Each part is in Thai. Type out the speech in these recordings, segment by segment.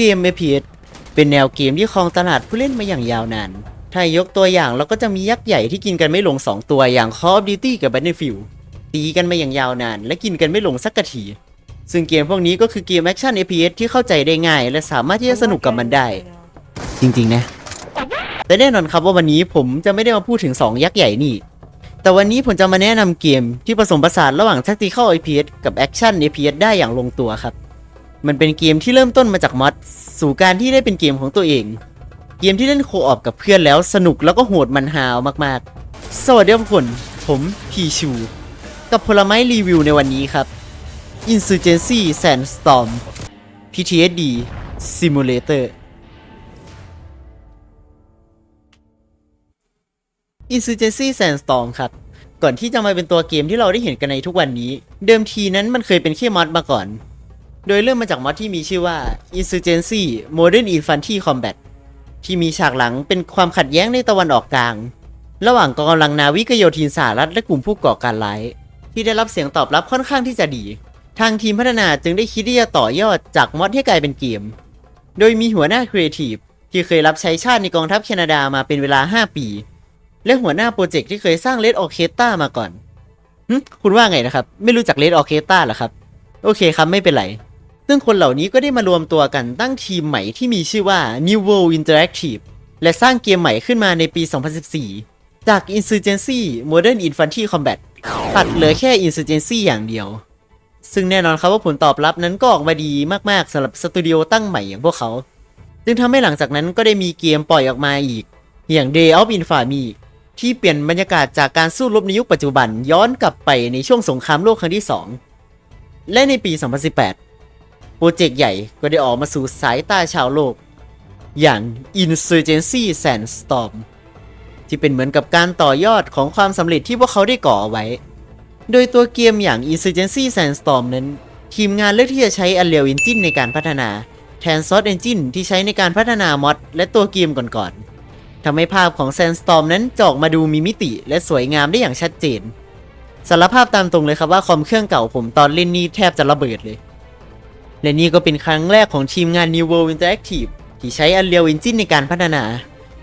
เกม FPS เป็นแนวเกมที่ครองตลาดผู้เล่นมาอย่างยาวนาน ถ้ายกตัวอย่างเราก็จะมียักษ์ใหญ่ที่กินกันไม่ลง 2 ตัวอย่าง Call of Duty กับ Battlefield ตีกันมาอย่างยาวนาน และกินกันไม่ลงสักกะทีซึ่งเกมพวกนี้ก็คือเกมแอคชั่น FPS ที่เข้าใจได้ง่าย และสามารถที่จะสนุกกับมันได้ จริงๆนะ แต่แน่นอนครับว่าวันนี้ผมจะไม่ได้มาพูดถึง 2 ยักษ์ใหญ่นี่ แต่วันนี้ผมจะมาแนะนำเกมที่ผสมผสานระหว่าง Tactical FPS กับ Action FPS ได้อย่างลงตัวครับ มันเป็นเกมที่เริ่มต้นมาจากมอดสู่การที่ได้เป็นเกมของตัวเอง เกมที่เล่นโคออปกับเพื่อนแล้วสนุกแล้วก็โหดมันฮาวมากๆ สวัสดีทุกคน ผมพีชู กับผลไม้รีวิวในวันนี้ครับ Insurgency Sandstorm PTSD Simulator Insurgency Sandstorm ครับ ก่อนที่จะมาเป็นตัวเกมที่เราได้เห็นกันในทุกวันนี้ เดิมทีนั้นมันเคยเป็นแค่มอดมาก่อน โดยเริ่มมาจากมอดที่มีชื่อว่า Insurgency Modern Infantry Combat ที่มีฉากหลังเป็นความขัดแย้งในตะวันออกกลาง ระหว่างกองกำลังนาวิกโยธินสหรัฐและกลุ่มผู้ก่อการร้าย ที่ได้รับเสียงตอบรับค่อนข้างที่จะดี ทางทีมพัฒนาจึงได้คิดที่จะต่อยอดจากมอดให้กลายเป็นเกม โดยมีหัวหน้าครีเอทีฟที่เคยรับใช้ชาติในกองทัพแคนาดามาเป็นเวลา 5 ปี และหัวหน้าโปรเจกต์ที่เคยสร้างเลดออเคสตามาก่อนหึคุณว่าไงนะครับ ไม่รู้จักเลดออเคสตาหรอครับ โอเคครับไม่เป็นไร ซึ่งคนเหล่านี้ก็ได้มารวมตัวกันตั้งทีมใหม่ที่มีชื่อว่า New World Interactive และสร้างเกมใหม่ขึ้นมาในปี 2014 จาก Insurgency Modern Infantry Combat ตัดเหลือแค่ Insurgency อย่างเดียว ซึ่งแน่นอนครับว่าผลตอบรับนั้นก็ออกมาดีมากๆสำหรับสตูดิโอตั้งใหม่อย่างพวกเขาจึงทำให้หลังจากนั้นก็ได้มีเกมปล่อยออกมาอีก อย่าง Day of Infamy ที่เปลี่ยนบรรยากาศจากการสู้รบในยุคปัจจุบันย้อนกลับไปในช่วงสงครามโลกครั้งที่ 2 และในปี 2018 โปรเจกต์ใหญ่ก็ได้ออกมาสู่สายตาชาวโลก อย่าง Insurgency Sandstorm ที่เป็นเหมือนกับการต่อยอดของความสำเร็จที่พวกเขาได้ก่อเอาไว้ โดยตัวเกมอย่าง Insurgency Sandstorm นั้น ทีมงานเลือกที่จะใช้ Unreal Engine ในการพัฒนาแทน Source Engine ที่ใช้ในการพัฒนามอดและตัวเกมก่อนๆทำให้ภาพของ Sandstorm นั้นจอกมาดูมีมิติและสวยงามได้อย่างชัดเจนสารภาพตามตรงเลยครับว่าคอมเครื่องเก่าผมตอนเล่นนี่แทบจะระเบิดเลย และนี่ก็เป็นครั้งแรกของทีมงาน New World Interactive ที่ใช้ Unreal Engine ในการพัฒนา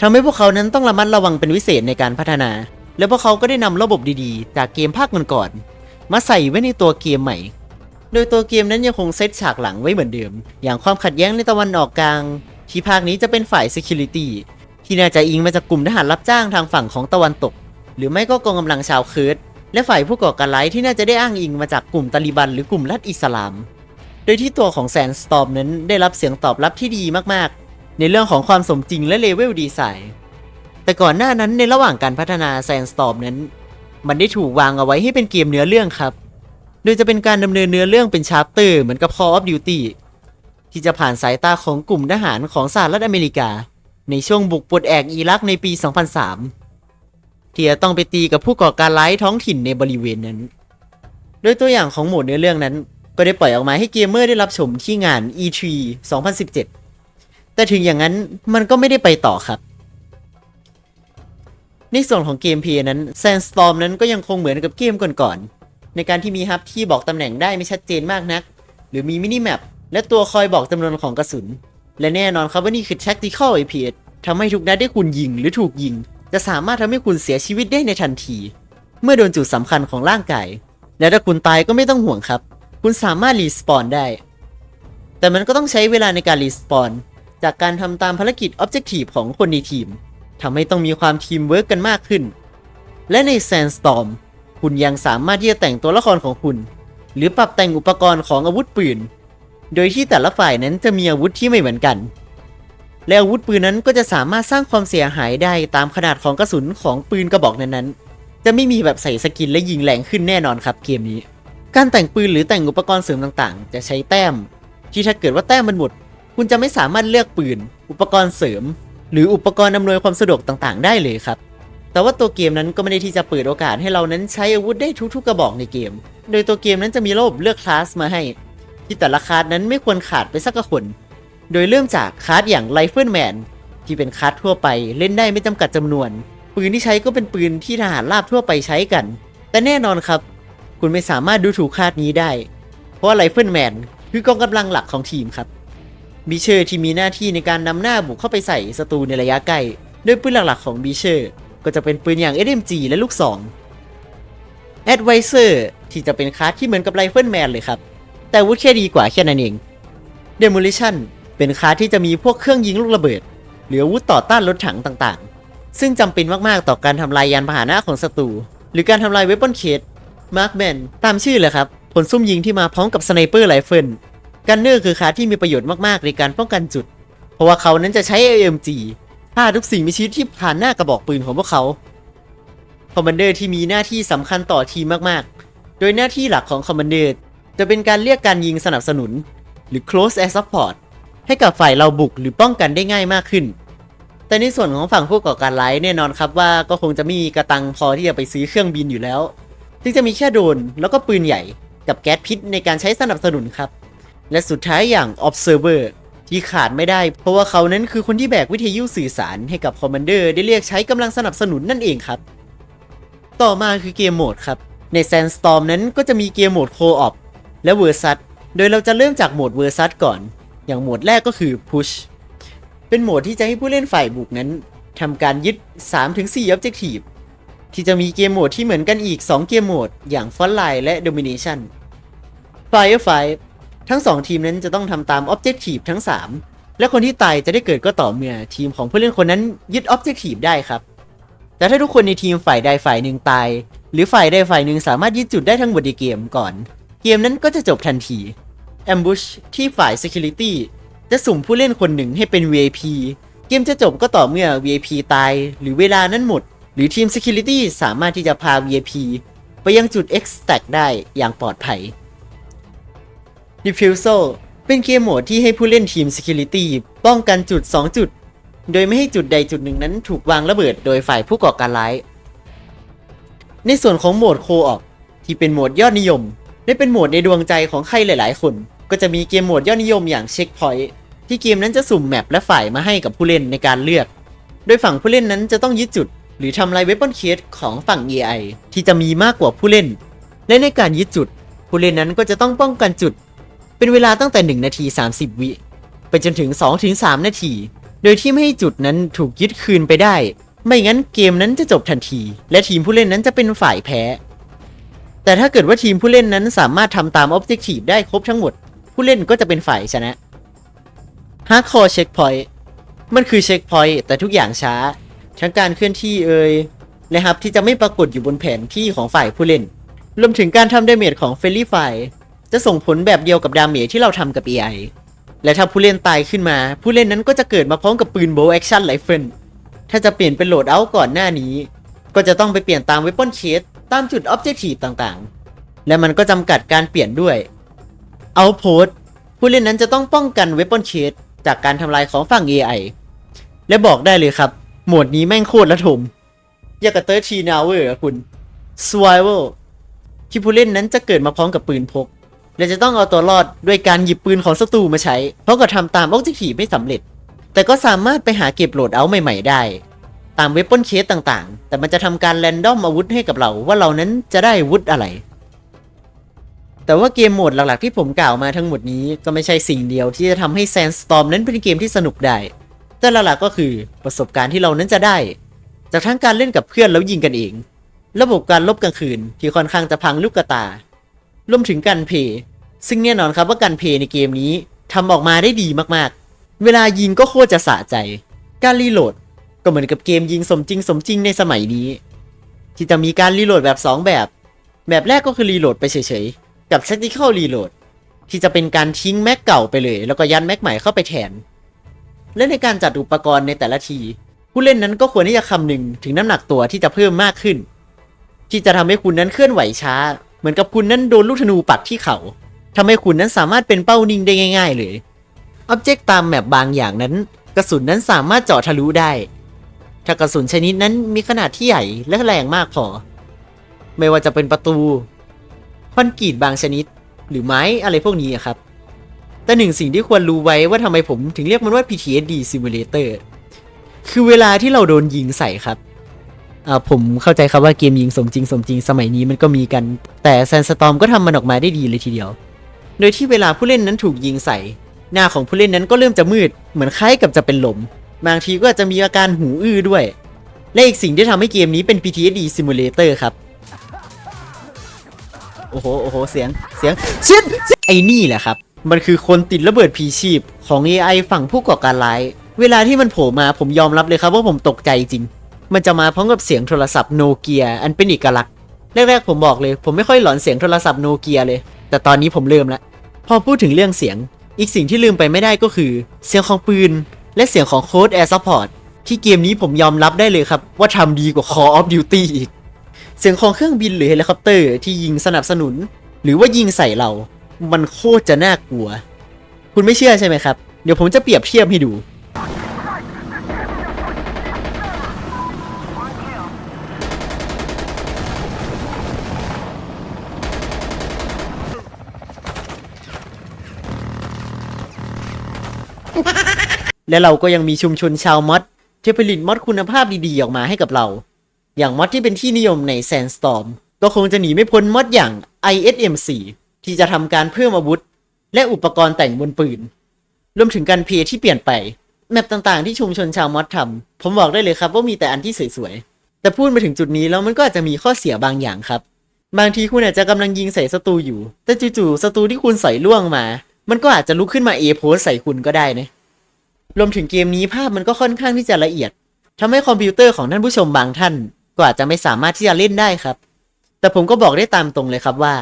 ทำให้พวกเขานั้นต้องระมัดระวังเป็นพิเศษในการพัฒนา และพวกเขาก็ได้นำระบบดีๆ จากเกมภาคก่อนๆมาใส่ไว้ในตัวเกมใหม่ โดยตัวเกมนั้นยังคงเซตฉากหลังไว้เหมือนเดิม อย่างความขัดแย้งในตะวันออกกลาง ที่ภาคนี้จะเป็นฝ่าย Security ที่น่าจะอิงมาจากกลุ่มทหารรับจ้างทางฝั่งของตะวันตก หรือไม่ก็กองกำลังชาวเคิร์ดและฝ่ายผู้ก่อการร้ายที่น่าจะได้อ้างอิงมาจากกลุ่มตาลิบันหรือกลุ่มรัฐอิสลาม โดยที่ตัวของแซนสตอมนั้นได้รับเสียงตอบรับที่ดีมากๆ ในเรื่องของความสมจริงและเลเวลดีไซน์แต่ก่อนหน้านั้นในระหว่างการพัฒนาแซนสตอมนั้น มันได้ถูกวางเอาไว้ให้เป็นเกมเนื้อเรื่องครับ โดยจะเป็นการดำเนินเนื้อเรื่องเป็นชาร์ปเตอร์เหมือนกับ Call of Duty ที่จะผ่านสายตาของกลุ่มทหารของสหรัฐอเมริกา ในช่วงบุกปลดแอกอิรักในปี 2003 ที่จะต้องไปตีกับผู้ก่อการร้ายท้องถิ่นในบริเวณนั้น โดยตัวอย่างของโหมดเนื้อเรื่องนั้น ก็ได้ปล่อยออกมาให้เกมเมอร์ได้รับชมที่งาน E3 2017 แต่ถึงอย่างนั้นมันก็ไม่ได้ไปต่อครับ ในส่วนของเกมเพลย์นั้น Sandstorm นั้นก็ยังคงเหมือนกับเกมก่อนๆ ในการที่มีฮับที่บอกตำแหน่งได้ไม่ชัดเจนมากนัก หรือมีมินิแมปและตัวคอยบอกจำนวนของกระสุน และแน่นอนครับว่านี่คือ Tactical FPS ทำให้ทุกนัดที่คุณยิงหรือถูกยิง จะสามารถทำให้คุณเสียชีวิตได้ในทันที เมื่อโดนจุดสำคัญของร่างกาย และถ้าคุณตายก็ไม่ต้องห่วงครับ คุณสามารถรีสปอนได้ แต่มันก็ต้องใช้เวลาในการรีสปอนจากการทำตามภารกิจ Objective ของคนในทีมทำให้ต้องมีความทีมเวิร์กกันมากขึ้น และใน Sandstorm คุณยังสามารถที่จะแต่งตัวละครของคุณ หรือปรับแต่งอุปกรณ์ของอาวุธปืน โดยที่แต่ละฝ่ายนั้นจะมีอาวุธที่ไม่เหมือนกัน และอาวุธปืนนั้นก็จะสามารถสร้างความเสียหายได้ตามขนาดของกระสุนของปืนกระบอกนั้นๆ จะไม่มีแบบใส่สกินและยิงแรงขึ้นแน่นอนครับเกมนี้ การแต่งปืนหรือแต่งอุปกรณ์เสริมต่างๆ จะใช้แต้ม ที่ถ้าเกิดว่าแต้มมันหมด คุณจะไม่สามารถเลือกปืน อุปกรณ์เสริม หรืออุปกรณ์อำนวยความสะดวกต่างๆ ได้เลยครับ แต่ว่าตัวเกมนั้นก็ไม่ได้ที่จะเปิดโอกาสให้เรานั้นใช้อาวุธได้ทุกๆกระบอกในเกม โดยตัวเกมนั้นจะมีระบบเลือกคลาสมาให้ ที่แต่ละคลาสนั้นไม่ควรขาดไปสักคน โดยเริ่มจากคลาสอย่างไรเฟิลแมนที่เป็นคลาสทั่วไปเล่นได้ไม่จำกัดจำนวน ปืนที่ใช้ก็เป็นปืนที่ทหารราบทั่วไปใช้กัน แต่แน่นอนครับ คุณไม่สามารถดูถูกคาสนี้ได้ เพราะว่าไรเฟิลแมนคือกองกำลังหลักของทีมครับ บีเชอร์ที่มีหน้าที่ในการนำหน้าบุกเข้าไปใส่ศัตรูในระยะใกล้ด้วยปืนหลักๆของบีเชอร์ก็จะเป็นปืนอย่าง SMG และลูกศร Advisor ที่จะเป็นคลาสที่เหมือนกับไรเฟิลแมนเลยครับ แต่อาวุธแค่ดีกว่าแค่นั้นเอง Demolition เป็นคลาสที่จะมีพวกเครื่องยิงลูกระเบิด หรืออาวุธต่อต้านรถถังต่างๆ ซึ่งจำเป็นมากๆต่อการทำลายยานพาหนะของศัตรูหรือการทำลายเว p o n case Markman ตามชื่อเลยครับ ผลซุ่มยิงที่มาพร้อมกับสไนเปอร์ไรเฟิลกันเนอร์คือคาที่มีประโยชน์มากๆในการป้องกันจุด เพราะว่าเขานั้นจะใช้ AMG ฆ่าทุกสิ่งมีชีวิตที่ผ่านหน้ากระบอกปืนของพวกเขาคอมมานเดอร์ที่มีหน้าที่สำคัญต่อทีมมากๆ โดยหน้าที่หลักของคอมมานเดอร์จะเป็นการเรียกการยิงสนับสนุน หรือ close air support ให้กับฝ่ายเราบุกหรือป้องกันได้ง่ายมากขึ้น แต่ในส่วนของฝั่งผู้ก่อการร้ายแน่นอนครับว่าก็คงจะไม่มีกระตังพอที่จะไปซื้อเครื่องบินอยู่แล้ว ซึ่งจะมีแค่โดรนแล้วก็ปืนใหญ่กับแก๊สพิษในการใช้สนับสนุนครับ และสุดท้ายอย่าง observer ที่ขาดไม่ได้ เพราะว่าเขานั้นคือคนที่แบกวิทยุสื่อสารให้กับคอมมานเดอร์ได้เรียกใช้กำลังสนับสนุนนั่นเองครับ ต่อมาคือเกมโหมดครับ ใน Sandstorm นั้นก็จะมีเกมโหมด Co-op และ Versus โดยเราจะเริ่มจากโหมด Versus ก่อน อย่างโหมดแรกก็คือ Push เป็นโหมดที่จะให้ผู้เล่นฝ่ายบุกนั้นทำการยึด 3-4 Objective ที่จะมีเกมโหมดที่เหมือนกันอีก 2 เกมโหมด อย่าง Frontline และ Domination Firefight ทั้ง 2 ทีมนั้นจะต้องทำตาม Objective ทั้ง 3 และคนที่ตายจะได้เกิดก็ต่อเมื่อทีมของผู้เล่นคนนั้นยึด Objective ได้ครับ แต่ถ้าทุกคนในทีมฝ่ายใดฝ่ายหนึ่งตาย หรือฝ่ายใดฝ่ายหนึ่งสามารถยึดจุดได้ทั้งหมดในเกมก่อน เกมนั้นก็จะจบทันที Ambush ที่ฝ่าย Security จะสุ่มผู้เล่นคนหนึ่งให้เป็น VIP เกมจะจบก็ต่อเมื่อ VIP ตาย หรือเวลานั้นหมด หรือทีม Security สามารถที่จะพา VIP ไปยังจุด Extract ได้อย่างปลอดภัย Diffusal เป็นเกมโหมดที่ให้ผู้เล่นทีม Security ป้องกันจุด 2 จุด โดยไม่ให้จุดใดจุดหนึ่งนั้นถูกวางระเบิดโดยฝ่ายผู้ก่อการร้าย ในส่วนของโหมดโคออกที่เป็นโหมดยอดนิยม และเป็นโหมดในดวงใจของใครหลาย ๆ คน ก็จะมีเกมโหมดยอดนิยมอย่างเช็คพอยต์ที่เกมนั้นจะสุ่มแมปและฝ่ายมาให้กับผู้เล่นในการเลือก โดยฝั่งผู้เล่นนั้นจะต้องยึดจุด หรือทำลายเว p o n case ของฝั่ง AI ที่จะมีมากกว่าผู้เล่น และในการยึดจุด ผู้เล่นนั้นก็จะต้องป้องกันจุด เป็นเวลาตั้งแต่ 1 นาที 30 วิไปจนถึง 2-3 นาที โดยที่ไม่ให้จุดนั้นถูกยึดคืนไปได้ ไม่งั้นเกมนั้นจะจบทันที และทีมผู้เล่นนั้นจะเป็นฝ่ายแพ้ แต่ถ้าเกิดว่าทีมผู้เล่นนั้นสามารถทำตาม Objective ได้ครบทั้งหมด ผู้เล่นก็จะเป็นฝ่ายชนะ Hardcore Checkpoint มันคือเช็คพอยต์แต่ทุกอย่างช้า ทั้งการเคลื่อนที่เอ่ยและฮับที่จะไม่ปรากฏอยู่บนแผนที่ของฝ่ายผู้เล่น รวมถึงการทำดาเมจของเฟลลี่ไฟจะส่งผลแบบเดียวกับดาเมจที่เราทำกับ AI และถ้าผู้เล่นตายขึ้นมา ผู้เล่นนั้นก็จะเกิดมาพร้อมกับปืนโบว์แอคชั่นไรเฟิลถ้าจะเปลี่ยนเป็นโหลดเอาท์ก่อนหน้านี้ ก็จะต้องไปเปลี่ยนตามเว p o n case ตามจุด Objective ต่างๆ และมันก็จำกัดการเปลี่ยนด้วย Outpost ผู้เล่นนั้นจะต้องป้องกันเว p o n case จากการทำลายของฝั่ง AI และบอกได้เลยครับ โหมดนี้แม่งโคตรละทมอยากกับเตอร์ทีนาวเวอร์คุณ Survival ที่ผู้เล่นนั้นจะเกิดมาพร้อมกับปืนพก และจะต้องเอาตัวรอดด้วยการหยิบปืนของศัตรูมาใช้ เพราะก็ทำตาม Objective ไม่สำเร็จ แต่ก็สามารถไปหาเก็บโหลดเอาใหม่ๆได้ ตามเว p o n case ต่างๆ แต่มันจะทำการแรนดอมอาวุธให้กับเราว่าเรานั้นจะได้อาวุธอะไร แต่ว่าเกมโหมดหลักๆที่ผมกล่าวมาทั้งหมดนี้ก็ไม่ใช่สิ่งเดียวที่จะทำให้ Sandstorm นั้นเป็นเกมที่สนุกได้ แต่หลักๆก็คือประสบการณ์ที่เรานั้นจะได้ จากทั้งการเล่นกับเพื่อนแล้วยิงกันเอง ระบบการลบกลางคืนที่ค่อนข้างจะพังลูกกระตารวมถึงการเพย์ซึ่งแน่นอนครับว่าการเพย์ในเกมนี้ทำออกมาได้ดีมากๆ เวลายิงก็โคตรจะสะใจ การรีโหลดก็เหมือนกับเกมยิงสมจริงสมจริงในสมัยนี้ ที่จะมีการรีโหลดแบบ 2 แบบ แบบแรกก็คือรีโหลดไปเฉยๆ กับ tactical reload ที่จะเป็นการทิ้งแม็กเก่าไปเลย แล้วก็ยัดแม็กใหม่เข้าไปแทน และในการจัดอุปกรณ์ในแต่ละที ผู้เล่นนั้นก็ควรที่จะคำนึงถึงน้ำหนักตัวที่จะเพิ่มมากขึ้น ที่จะทำให้คุณนั้นเคลื่อนไหวช้า เหมือนกับคุณนั้นโดนลูกธนูปักที่เขาทำให้คุณนั้นสามารถเป็นเป้านิ่งได้ง่าย ๆ เลยอ็อบเจกต์ตามแมปบางอย่างนั้น กระสุนนั้นสามารถเจาะทะลุได้ ถ้ากระสุนชนิดนั้นมีขนาดที่ใหญ่และแรงมากพอ ไม่ว่าจะเป็นประตูคอนกรีตบางชนิด หรือไม้อะไรพวกนี้ครับ แต่หนึ่งสิ่งที่ควรรู้ไว้ว่าทำไมผมถึงเรียกมันว่า PTSD Simulator คือเวลาที่เราโดนยิงใส่ครับอ่าผมเข้าใจครับว่าเกมยิงสมจริงสมจริงสมัยนี้มันก็มีกัน แต่แซนสตอมก็ทำมันออกมาได้ดีเลยทีเดียว โดยที่เวลาผู้เล่นนั้นถูกยิงใส่ หน้าของผู้เล่นนั้นก็เริ่มจะมืด เหมือนคล้ายกับจะเป็นลม บางทีก็อาจจะมีอาการหูอื้อด้วย และอีกสิ่งที่ทำให้เกมนี้เป็น PTSD Simulator ครับโอ้โหโอ้โหเสียงเสียงเสียงไอ้นี่แหละครับ มันคือคนติดระเบิดผีชีพของ AI ฝั่งผู้ก่อการร้าย เวลาที่มันโผล่มาผมยอมรับเลยครับว่าผมตกใจจริง มันจะมาพร้อมกับเสียงโทรศัพท์โนเกียอันเป็นเอกลักษณ์แรกๆผมบอกเลย ผมไม่ค่อยหลอนเสียงโทรศัพท์โนเกียเลย แต่ตอนนี้ผมเริ่มละพอพูดถึงเรื่องเสียง อีกสิ่งที่ลืมไปไม่ได้ก็คือ เสียงของปืน และเสียงของโค้ดแอร์ซัพพอร์ตที่เกมนี้ผมยอมรับได้เลยครับ ว่าทำดีกว่า Call of Duty อีก เสียงของเครื่องบินหรือเฮลิคอปเตอร์ที่ยิงสนับสนุน หรือว่ายิงใส่เรา มันโคตรจะน่ากลัว คุณไม่เชื่อใช่ไหมครับ เดี๋ยวผมจะเปรียบเทียบให้ดู และเราก็ยังมีชุมชนชาวมอดที่ผลิตมอดคุณภาพดีๆ ออกมาให้กับเรา อย่างมอดที่เป็นที่นิยมใน Sandstorm ก็คงจะหนีไม่พ้นมอดอย่าง ISM4 ที่จะทำการเพิ่มอาวุธ และอุปกรณ์แต่งบนปืน รวมถึงการเพลย์ที่เปลี่ยนไป แมปต่างๆที่ชุมชนชาวมอดทำผมบอกได้เลยครับว่ามีแต่อันที่สวยๆ แต่พูดมาถึงจุดนี้แล้วมันก็อาจจะมีข้อเสียบางอย่างครับ บางทีคุณอาจจะกำลังยิงใส่ศัตรูอยู่ แต่จู่ๆศัตรูที่คุณใส่ล่วงมา มันก็อาจจะลุกขึ้นมาเอโพสใส่คุณก็ได้นะรวมถึงเกมนี้ภาพมันก็ค่อนข้างที่จะละเอียดทำให้คอมพิวเตอร์ของท่านผู้ชมบางท่าน ก็อาจจะไม่สามารถที่จะเล่นได้ครับ แต่ผมก็บอกได้ตามตรงเลยครับว่า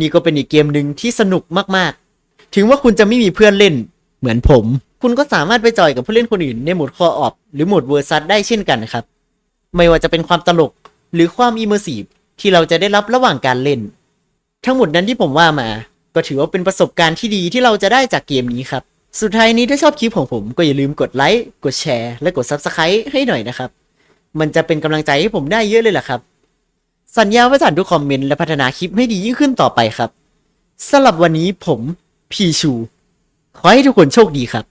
นี่ก็เป็นอีกเกมหนึ่งที่สนุกมากๆ ถึงว่าคุณจะไม่มีเพื่อนเล่นเหมือนผม คุณก็สามารถไปจอยกับผู้เล่นคนอื่นในโหมดคอออฟหรือโหมดเวอร์ซัสได้เช่นกันครับ ไม่ว่าจะเป็นความตลกหรือความอิมเมอร์ซีฟที่เราจะได้รับระหว่างการเล่น ทั้งหมดนั้นที่ผมว่ามา ก็ถือว่าเป็นประสบการณ์ที่ดีที่เราจะได้จากเกมนี้ครับ สุดท้ายนี้ถ้าชอบคลิปของผมก็อย่าลืมกดไลค์กดแชร์และกด Subscribe ให้หน่อยนะครับ มันจะเป็นกำลังใจให้ผมได้เยอะเลยแหละครับ สัญญาว่าจะอ่านทุกคอมเมนต์และพัฒนาคลิปให้ดียิ่งขึ้นต่อไปครับสำหรับวันนี้ผมพีชู ขอให้ทุกคนโชคดีครับ